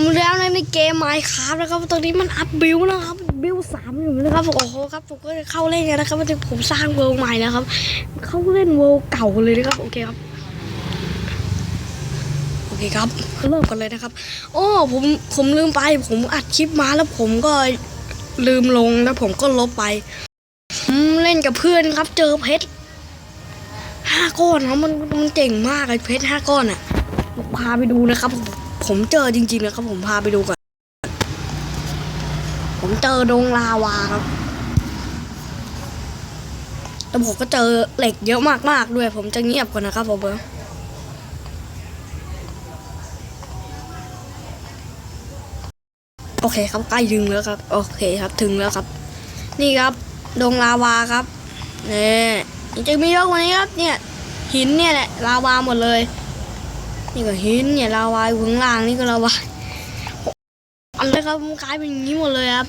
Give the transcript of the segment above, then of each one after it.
ผมแล้วนในเกมไมค์ครับนะครับตอนนี้มันอัพบิลนะครับบิลสามอยู่นะครับโอ้โหครับผมก็จะเข้าเล่นกันนะครับวันนี้ผมสร้างเวิลด์ใหม่นะครับ เข้าเล่นเวิลด์เก่าเลยนะครับโอเคครับโอเคครับเริ่มกันเลยนะครับโอ้ผมผมลืมไป ผมอัดคลิปมาแล้วผมก็ลืมลงแล้วผมก็ลบไปผมเล่นกับเพื่อนครับ เจอเพชรห้าก้อนครับมันมันเจ๋งมากเลยเพชรห้าก้อนอะพาไปดูนะครับผม ผมเจอจริงๆนะครับผมพาไปดูก่อน ผมเจอดงลาวาครับแล้วผมก็เจอเหล็กเยอะมากๆด้วย ผมจะเงียบก่อนนะครับผมโอเคครับใกล้ถึงแล้วครับ โอเคครับถึงแล้วครับ นี่ครับดงลาวาครับเนี่ยจะมีเยอะกว่านี้ครับเนี่ยหินเนี่ยแหละลาวาหมดเลย นี่ก็หินเนี่ยลาวาอยู่ข้างล่างนี่ก็ลาวาอันเลยครับมันกลายเป็นอย่างนี้หมดเลยครับ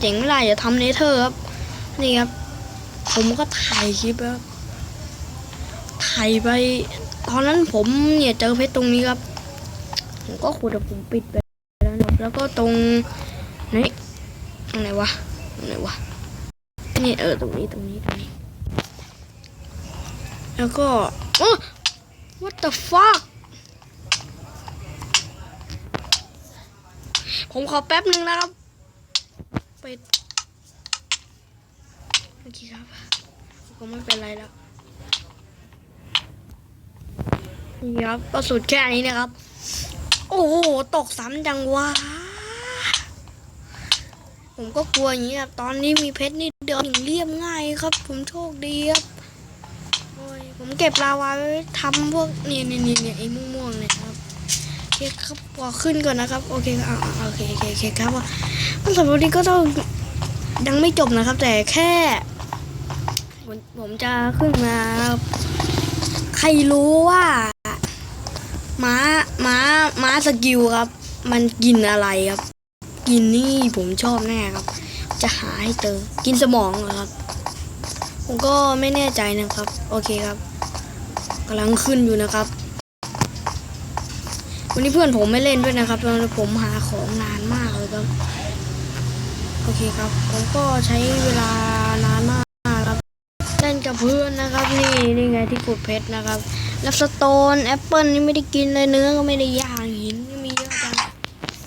เจ๋งไม่ได้อย่าทำเนเธอร์ครับนี่ครับ ผมก็ถ่ายคลิปครับถ่ายไปตอนนั้นผมเนี่ยเจอเพชรตรงนี้ครับผมก็ขุดแต่ผมปิดไปแล้วนะแล้วก็ตรงนี่ตรงไหนวะตรงไหนวะนี่เออตรงนี้ตรงนี้ตรงนี้ แล้วก็โอ้ What the fuck ผมขอแป๊บหนึ่งนะครับปิดโอเคครับก็ไม่เป็นไรแล้วนี่ครับก็สุดแค่นี้นะครับ โอ้โห ตกซ้ำจังวะผมก็กลัวอย่างนี้ครับตอนนี้มีเพชรนี่เดียวถึงเรียบง่ายครับ ผมโชคดีครับ ผมเก็บลาวาไว้ทำพวกนี่นี่นี่เนี่ยไอ้ม่วงๆเนี่ยครับโอเคครับพอขึ้นก่อนนะครับ โอเคอ่าโอเคโอเคโอเคครับว่าสำหรับวันนี้ก็ต้องยังไม่จบนะครับ แต่แค่ผมผมจะขึ้นมาใครรู้ว่าม้าม้าม้าสกิลครับ มันกินอะไรครับ กินนี่ผมชอบแน่ครับ จะหาให้เจอกินสมองเหรอครับ ผมก็ไม่แน่ใจนะครับ โอเคครับ กำลังขึ้นอยู่นะครับ วันนี้เพื่อนผมไม่เล่นด้วยนะครับตอนนี้ผมหาของนานมากเลยครับ โอเคครับ ผมก็ใช้เวลานานมากครับ เล่นกับเพื่อนนะครับ นี่นี่ไงที่ขุดเพชรนะครับ แล้วสโตนแอปเปิลนี่ไม่ได้กินเลยเนื้อก็ไม่ได้ย่างหินนี่มีเยอะจัง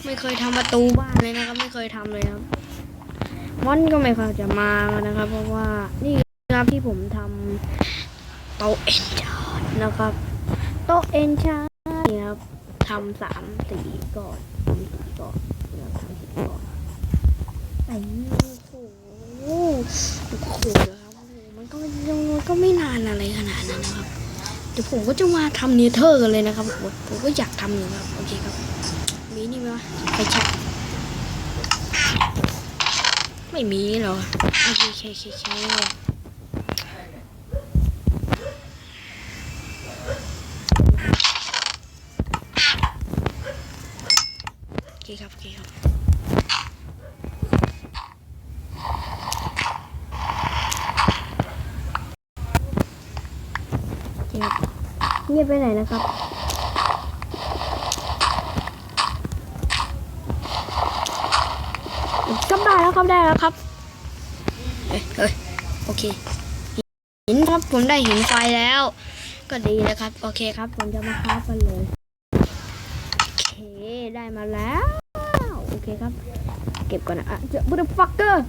ไม่เคยทำประตูบ้านเลยนะครับ ไม่เคยทำเลยครับมอนก็ไม่เคยจะมานะครับ เพราะว่านี่ครับที่ผมทำ โต๊ะเอนชาร์นะครับโต๊ะเอนชาร์นี่ครับทำสามสีก่อนทำสีก่อนนะครับทำสีก่อนไอ้โอ้โหโอ้โหครับโอ้โหมันก็ยังมันก็ไม่นานอะไรขนาดนั้นนะครับเดี๋ยวผมก็จะมาทำเนเธอร์กันเลยนะครับผมผมก็อยากทำอยู่ครับโอเคครับมีนี่ไหมวะไปเช็คไม่มีหรอโอเคโอเคโอเค เคโอเคครับโอเคครับโอเคครับเงียบไปไหนนะครับกลับได้แล้วครับได้แล้วครับ เฮ้ยเฮ้ยโอเคหินครับผมได้หินไฟแล้ว ก็ดีนะครับ โอเคครับ ผมจะมาคราฟกันเลย โอเคได้มาแล้วโอเคครับ เก็บก่อนนะอะเจอบูดฟักเกอร์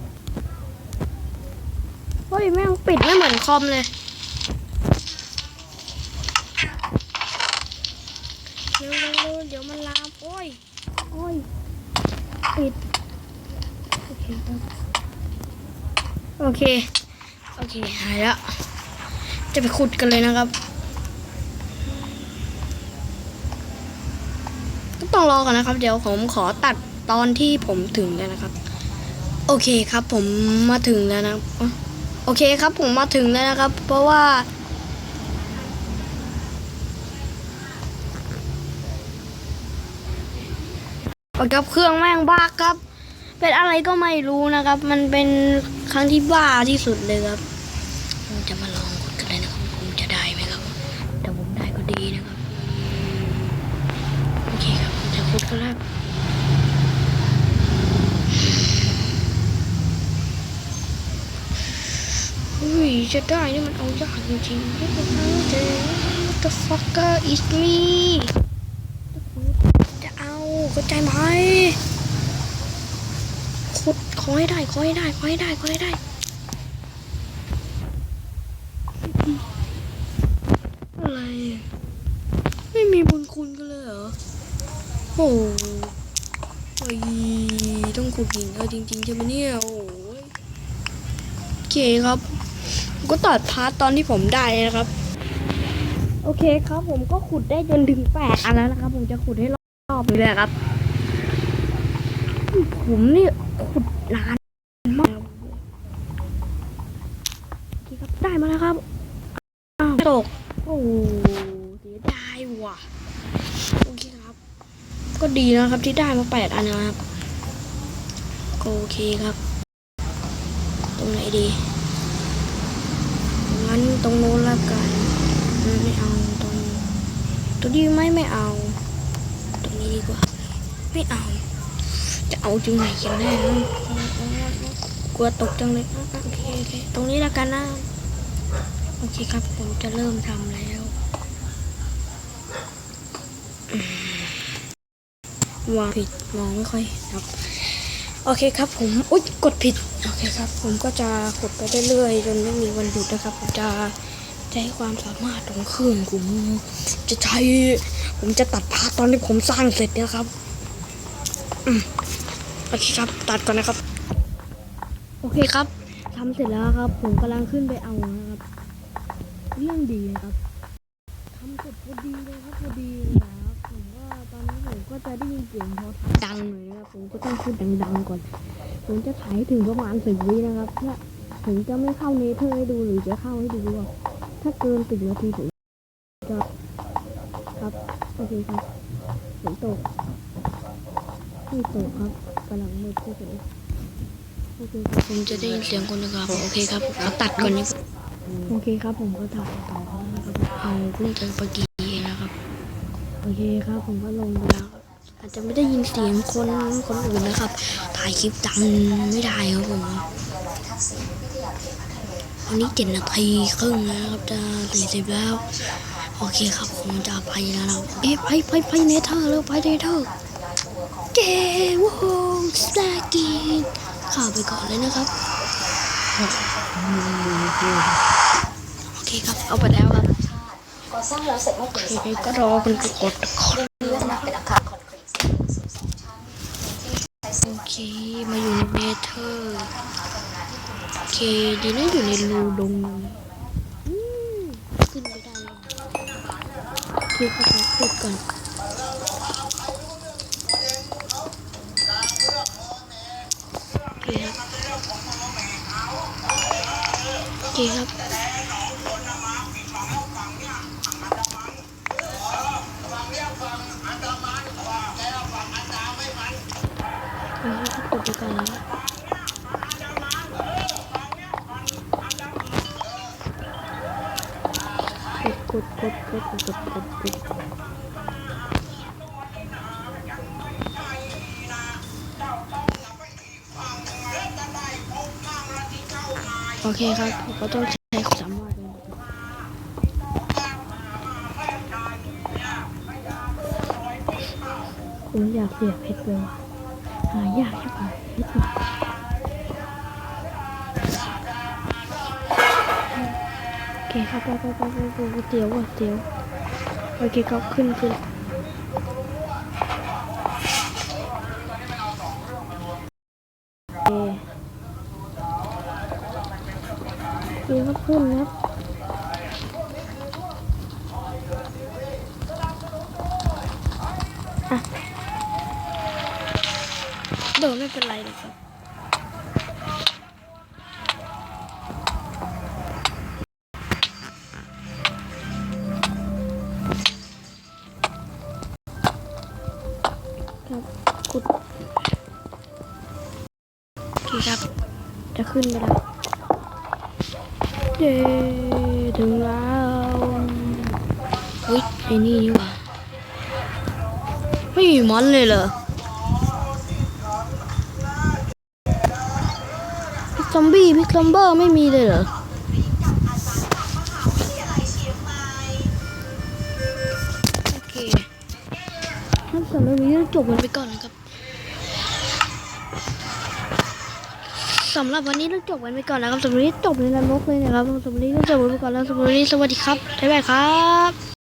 เฮ้ยแม่งปิดไม่เหมือนคอมเลยเร็วเร็วเร็วเดี๋ยวมันลามโอ้ยโอ้ยปิดโอเคครับโอเคโอเคหายแล้วจะไปขุดกันเลยนะครับก็ต้องรอกันนะครับ เดี๋ยวผมขอตัด ตอนที่ผมถึงแล้วนะครับ โอเคครับผมมาถึงแล้วนะโอเคครับผมมาถึงแล้วนะครับ เพราะว่ากับเครื่องแม่งบ้าครับ เป็นอะไรก็ไม่รู้นะครับ มันเป็นครั้งที่บ้าที่สุดเลยครับผมจะมาลองกดกันเลยนะครับผมจะได้ไหมครับแต่ผมได้ก็ดีนะครับ โอเคครับผมจะขุดกันแล้วอุ้ย จะได้นี่มันเอายากจริงๆ What the fucker is me จะเอาเข้าใจไหมขุดขอให้ได้ขอให้ได้ขอให้ได้ขอให้ได้อะไรไม่มีบุญคุณกันเลยเหรอโอ้ยต้องขุดหินเอาจริงๆใช่ไหมเนี่ยโอ้ เคครับผมก็ตัดพาร์ทตอนที่ผมได้นะครับ โอเคครับผมก็ขุดได้จนถึงแปดอันแล้วนะครับ ผมจะขุดให้รอบเลยครับ ผมนี่ขุดนานมากโอเคครับได้มาแล้วครับอ้าวตกโอ้โหเสียดายว่ะโอเคครับ ก็ดีนะครับที่ได้มาแปดอันนะครับโอเคครับ รงไหนดี งั้นตรงโน้นละกัน ไม่เอาตรงตัวนี้ไหม่ไม่เอา ตรงนี้ดีกว่า ไม่เอา จะเอาจึงไหนกันแน่นะกลัวตกจังเลยโอเคโอเคตรงนี้ละกันนะ โอเคครับผมจะเริ่มทำแล้ววางผิดมองไม่ค่อยเห็นครับ โอเคครับผมอุ๊ยกดผิดโอเคครับ ผมก็จะขุดไปเรื่อยๆจนไม่มีวันหยุดนะครับ ผมจะใช้ความสามารถของเครื่องผมจะใช้ ผมจะตัดพาร์ตอนที่ผมสร้างเสร็จนะครับอโอเคครับ ตัดก่อนนะครับ โอเคครับทำเสร็จแล้วครับ ผมกำลังขึ้นไปเอานะครับ เรื่องดีนะครับทำเสร็จพอดีเลยครับพอดีเลย ก็จะได้ยินเสียงโทรทัศน์ดังหน่อยนะครับ ผมก็ต้องพูดดังๆก่อน ผมจะถ่ายถึงประมาณสิบวินะครับเพื่อผมจะไม่เข้าเนเธอร์ให้ดูหรือจะเข้าให้ดูว่าถ้าเกินสิบนาทีผมจะครับโอเคครับฝนตกไม่ตกครับกำลังมืดเฉยๆโอเคครับผมจะได้ยินเสียงคนนะครับโอเคครับผมขอตัดก่อนนี้โอเคครับผมก็ถ่ายต่อนะครับเอาเพิ่งจะเมื่อกี้เองนะครับ โอเคครับผมก็ลงไปแล้วครับ อาจจะไม่ได้ยินเสียงคนคนอื่นนะครับ ถ่ายคลิปดังไม่ได้ครับผมวันนี้เจ็ดนาทีครึ่งแล้วนะครับจะสี่สิบแล้ว โอเคครับผมจะไปแล้วนะครับเอ๊ะไปไปไปเนเธอร์แล้วไปเนเธอร์เจวงสตากีข่าวไปก่อนเลยนะครับโอเคครับเอาไปแล้วครับก่อสร้างแล้วเสร็จเมื่อปีโอเคก็รอคุณไปกดกด นี้ลักษณะเป็นอาคารคอนกรีตสูง12ชั้นที่ใช้ โอเค มาอยู่ในเนเธอร์โอเค ดีนะอยู่ในรูดงขึ้นไม่ได้เลยโอเคครับผมพูดก่อนโอเคครับโอเคครับอืมกดไปก่อนนะ กดกดกดกดกดโอเคครับผมก็ต้องใช้ความสามารถผมอยากเสียเพชรเลยว่ะหายากใช่ปะเพชรว่ะ เคครับไปไปไปไปเตี๋ยวว่ะเตี๋ยวโอเคครับขึ้นขึ้นโอเคโอเครับขึ้นนะอะโดนไม่เป็นไรนะครับ คครับ จะขึ้นไปแล้วเย้ถึงแล้วเฮ้ยไอ้นี่นี่ว่าไม่มีมอนเลยเหรอพิกซอมบี้พิกซอมเบอร์ไม่มีเลยเหรอโอเคงั้นสำหรับวันนี้จบกันไปก่อนนะครับ สำหรับวันนี้เราจบกันไปก่อนนะครับสำหรับวันนี้จบในนรกเลยนะครับสำหรับวันนี้ก็จบกันไปก่อนแล้วสำหรับวันนี้สวัสดีครับบ๊ายบายครับ